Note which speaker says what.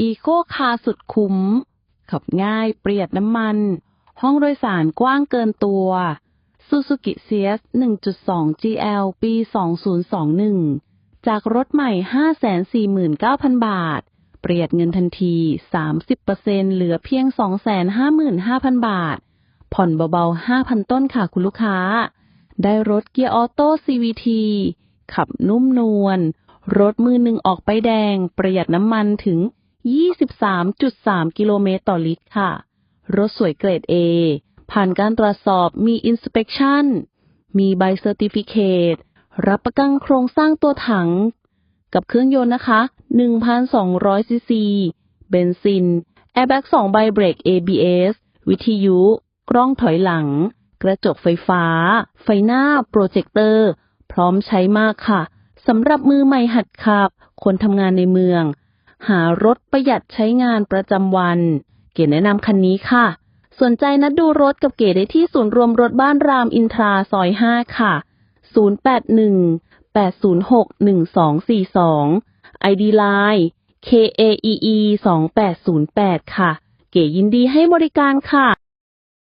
Speaker 1: อีโคคาร์สุดคุ้ม ขับง่ายประหยัดน้ำมัน ห้องโดยสารกว้างเกินตัว Suzuki CS 1.2 GL ปี 2021 จากรถใหม่ 549,000 บาท เประหยัดเงินทันที 30%เหลือเพียง 255,000 บาท ผ่อนเบาๆ 5,000 ต้นค่ะคุณลูกค้า ได้รถเกียร์ออโต้ CVT ขับนุ่มนวล รถมือหนึ่งออกไปแดง ประหยัดน้ำมันถึง 23.3 กิโลเมตรต่อลิตรค่ะ รถสวยเกรด A ผ่านการตรวจสอบมี Inspection มีใบเซอร์ติฟิเคตรับประกันโครงสร้างตัวถัง กับเครื่องยนต์นะคะ 1,200 ซีซี เบนซิน แอร์แบ็ก2ใบเบรก ABS วิทยุ กล้องถอยหลัง กระจกไฟฟ้า ไฟหน้า โปรเจคเตอร์ พร้อมใช้มากค่ะ สำหรับมือใหม่หัดขับ คนทำงานในเมือง หารถประหยัดใช้งานประจำวัน เก๋แนะนำคันนี้ค่ะ สนใจนัดดูรถกับเก๋ได้ที่ศูนย์รวมรถบ้านรามอินทราซอย 5 ค่ะ 081 806 1242 ID Line KAEE 2808ค่ะ เก๋ยินดีให้บริการค่ะ